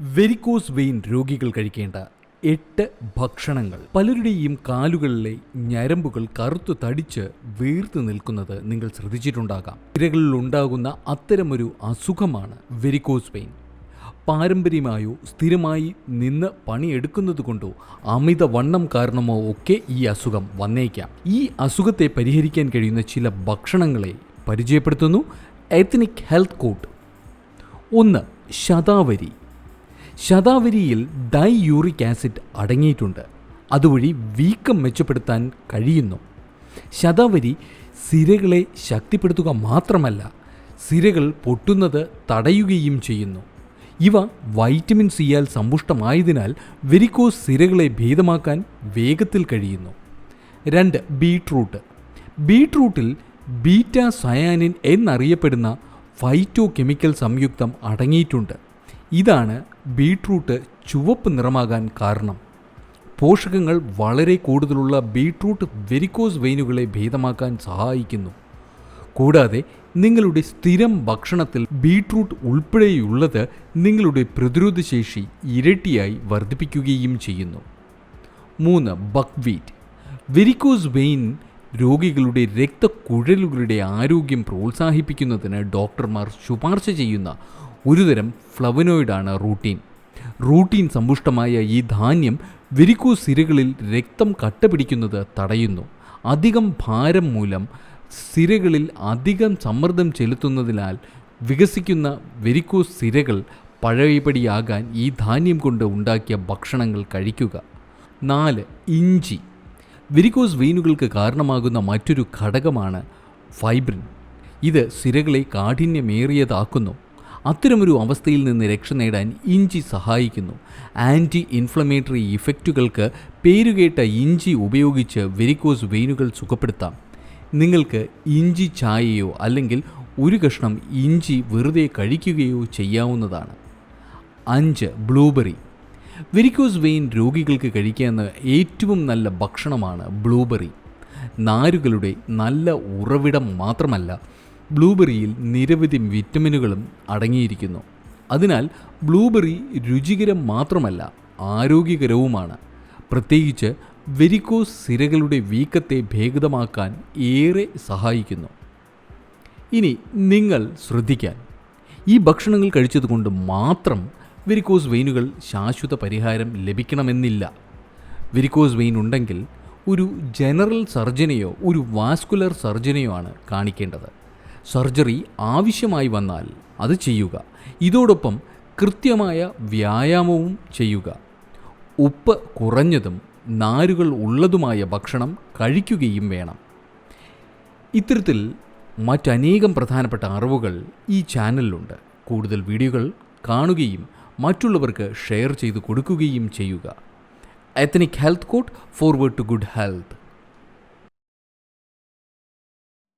Varicose vein രോഗികൾ കഴിക്കേണ്ട എട്ട് ഭക്ഷണങ്ങൾ. പലരുടെയും കാലുകളിലെ ഞരമ്പുകൾ കറുത്തു തടിച്ച് വീർത്ത് നിൽക്കുന്നത് നിങ്ങൾ ശ്രദ്ധിച്ചിട്ടുണ്ടാകാം. ഇരകളിൽ ഉണ്ടാകുന്ന അത്തരമൊരു അസുഖമാണ് വെരിക്കോസ് വെയിൻ. പാരമ്പര്യമായോ സ്ഥിരമായി നിന്ന് പണിയെടുക്കുന്നത് കൊണ്ടോ അമിത വണ്ണം കാരണമോ ഒക്കെ ഈ അസുഖം വന്നേക്കാം. ഈ അസുഖത്തെ പരിഹരിക്കാൻ കഴിയുന്ന ചില ഭക്ഷണങ്ങളെ പരിചയപ്പെടുത്തുന്നു. എത്നിക് ഹെൽത്ത് കോട്ട് ഒന്ന് ശതാവരി. ശതാവരിയിൽ ഡൈ യൂറിക് ആസിഡ് അടങ്ങിയിട്ടുണ്ട്. അതുവഴി വീക്കം മെച്ചപ്പെടുത്താൻ കഴിയുന്നു. ശതാവരി സിരകളെ ശക്തിപ്പെടുത്തുക മാത്രമല്ല സിരകൾ പൊട്ടുന്നത് തടയുകയും ചെയ്യുന്നു. ഇവ വൈറ്റമിൻ സിയാൽ സമ്പുഷ്ടമായതിനാൽ വെരിക്കോസ് സിരകളെ ഭേദമാക്കാൻ വേഗത്തിൽ കഴിയുന്നു. രണ്ട് ബീട്രൂട്ട്. ബീട്രൂട്ടിൽ ബീറ്റ സയാനിൻ എന്നറിയപ്പെടുന്ന ഫൈറ്റോ കെമിക്കൽ സംയുക്തം അടങ്ങിയിട്ടുണ്ട്. ഇതാണ് ബീട്രൂട്ട് ചുവപ്പ് നിറമാകാൻ കാരണം. പോഷകങ്ങൾ വളരെ കൂടുതലുള്ള ബീട്രൂട്ട് വെരിക്കോസ് വെയിനുകളെ ഭേദമാക്കാൻ സഹായിക്കുന്നു. കൂടാതെ നിങ്ങളുടെ സ്ഥിരം ഭക്ഷണത്തിൽ ബീട്രൂട്ട് ഉൾപ്പെടെയുള്ളത് നിങ്ങളുടെ പ്രതിരോധശേഷി ഇരട്ടിയായി വർദ്ധിപ്പിക്കുകയും ചെയ്യുന്നു. മൂന്ന് ബക്വീറ്റ് വെരിക്കോസ് വെയിൻ രോഗികളുടെ രക്തക്കുഴലുകളുടെ ആരോഗ്യം പ്രോത്സാഹിപ്പിക്കുന്നതിന് ഡോക്ടർമാർ ശുപാർശ ചെയ്യുന്ന ഒരുതരം ഫ്ലവനോയിഡാണ് റൂട്ടീൻ. റൂട്ടീൻ സമ്പുഷ്ടമായ ഈ ധാന്യം വെരിക്കോസ് സിരകളിൽ രക്തം കട്ടപിടിക്കുന്നത് തടയുന്നു. അധികം ഭാരം മൂലം സിരകളിൽ അധികം സമ്മർദ്ദം ചെലുത്തുന്നതിനാൽ വികസിക്കുന്ന വെരിക്കോസ് സിരകൾ പഴയപടിയാകാൻ ഈ ധാന്യം കൊണ്ട് ഉണ്ടാക്കിയ ഭക്ഷണങ്ങൾ കഴിക്കുക. നാല് ഇഞ്ചി. വെരിക്കോസ് വെയിനുകൾക്ക് കാരണമാകുന്ന മറ്റൊരു ഘടകമാണ് ഫൈബ്രിൻ. ഇത് സിരകളെ കാഠിന്യമേറിയതാക്കുന്നു. അത്തരമൊരു അവസ്ഥയിൽ നിന്ന് രക്ഷ നേടാൻ ഇഞ്ചി സഹായിക്കുന്നു. ആന്റി ഇൻഫ്ലമേറ്ററി ഇഫക്റ്റുകൾക്ക് പേരുകേട്ട ഇഞ്ചി ഉപയോഗിച്ച് വെരിക്കോസ് വെയിനുകൾ സുഖപ്പെടുത്താം. നിങ്ങൾക്ക് ഇഞ്ചി ചായയോ അല്ലെങ്കിൽ ഒരു കഷ്ണം ഇഞ്ചി വെറുതെ കഴിക്കുകയോ ചെയ്യാവുന്നതാണ്. അഞ്ച് ബ്ലൂബെറി. വെരിക്കോസ് വെയിൻ രോഗികൾക്ക് കഴിക്കാവുന്ന ഏറ്റവും നല്ല ഭക്ഷണമാണ് ബ്ലൂബെറി. നാരുകളുടെ നല്ല ഉറവിടം മാത്രമല്ല ബ്ലൂബെറിയിൽ നിരവധി വിറ്റമിനുകളും അടങ്ങിയിരിക്കുന്നു. അതിനാൽ ബ്ലൂബെറി രുചികരം മാത്രമല്ല ആരോഗ്യകരവുമാണ്. പ്രത്യേകിച്ച് വെരിക്കോസ് സിരകളുടെ വീക്കത്തെ ഭേദമാക്കാൻ ഏറെ സഹായിക്കുന്നു. ഇനി നിങ്ങൾ ശ്രദ്ധിക്കാൻ. ഈ ഭക്ഷണങ്ങൾ കഴിച്ചതുകൊണ്ട് മാത്രം വെരിക്കോസ് വെയിനുകൾ ശാശ്വത പരിഹാരം ലഭിക്കണമെന്നില്ല. വെരിക്കോസ് വെയിൻ ഉണ്ടെങ്കിൽ ഒരു ജനറൽ സർജനെയോ ഒരു വാസ്കുലർ സർജനെയോ ആണ് കാണിക്കേണ്ടത്. സർജറി ആവശ്യമായി വന്നാൽ അത് ചെയ്യുക. ഇതോടൊപ്പം കൃത്യമായ വ്യായാമവും ചെയ്യുക. ഉപ്പ് കുറഞ്ഞതും നാരുകൾ ഉള്ളതുമായ ഭക്ഷണം കഴിക്കുകയും വേണം. ഇത്തരത്തിൽ മറ്റനേകം പ്രധാനപ്പെട്ട അറിവുകൾ ഈ ചാനലിലുണ്ട്. കൂടുതൽ വീഡിയോകൾ കാണുകയും മറ്റുള്ളവർക്ക് ഷെയർ ചെയ്ത് കൊടുക്കുകയും ചെയ്യുക. Ethnic health court forward to good health